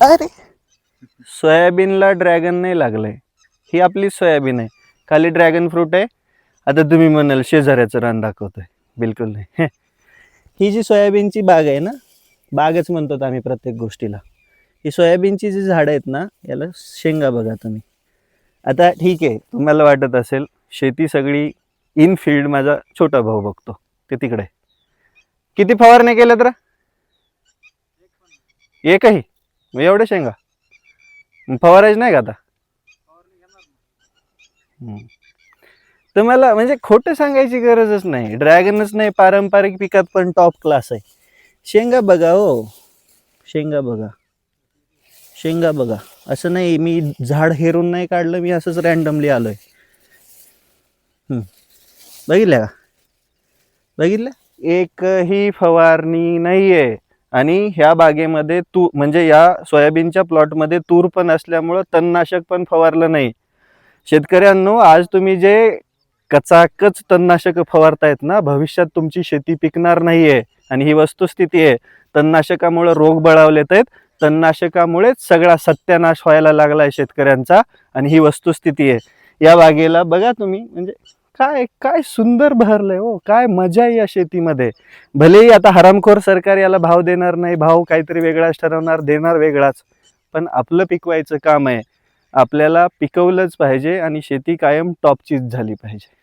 अरे. सोयाबीनला ड्रॅगन नाही लागलंय. ही आपली सोयाबीन आहे. खाली ड्रॅगन फ्रूट आहे. आता तुम्ही म्हणाल शेजाऱ्याचं रान दाखवतोय. बिलकुल नाही. ही. जी सोयाबीनची बाग आहे ना बागच म्हणतो आम्ही प्रत्येक गोष्टीला. ही सोयाबीनची जी झाडं आहेत ना याला शेंगा बघा तुम्ही. आता ठीक आहे तुम्हाला वाटत असेल शेती सगळी इन फील्ड माझा छोटा भाऊ बघतो. ते तिकडे किती फवारण्या केल्या तर एकही. मग एवढे शेंगा? मग फवारायचं नाही का आता? तुम्हाला तर मला म्हणजे खोटं सांगायची गरजच नाही. ड्रॅगनच नाही पारंपरिक पिकात पण टॉप क्लास आहे. शेंगा बघा हो. शेंगा बघा. शेंगा बघा. असं नाही मी झाड हेरून नाही काढलं मी असंच रॅन्डमली आलोय. आहे बघितलं का? बघितलं एकही फवारणी नाहीये. आणि ह्या बागेमध्ये तू म्हणजे या सोयाबीनच्या प्लॉटमध्ये तूर पण असल्यामुळं तणनाशक पण फवारलं नाही. शेतकऱ्यांनो आज तुम्ही जे कचाकच तणनाशक फवारतायत ना भविष्यात तुमची शेती पिकणार नाहीये आणि ही वस्तुस्थिती आहे. तणनाशकामुळे रोग बळावलेत आहेत. तणनाशकामुळेच सगळा सत्यानाश व्हायला लागलाय शेतकऱ्यांचा आणि ही वस्तुस्थिती आहे. या बागेला बघा तुम्ही म्हणजे काय काय सुंदर बहरलंय हो. काय मजा आहे या शेतीमध्ये. भलेही आता हरामखोर सरकार याला भाव देणार नाही भाव काहीतरी वेगळाच ठरवणार देणार वेगळाच. पण आपलं पिकवायचं काम आहे. आपल्याला पिकवलंच पाहिजे आणि शेती कायम टॉपचीच झाली पाहिजे.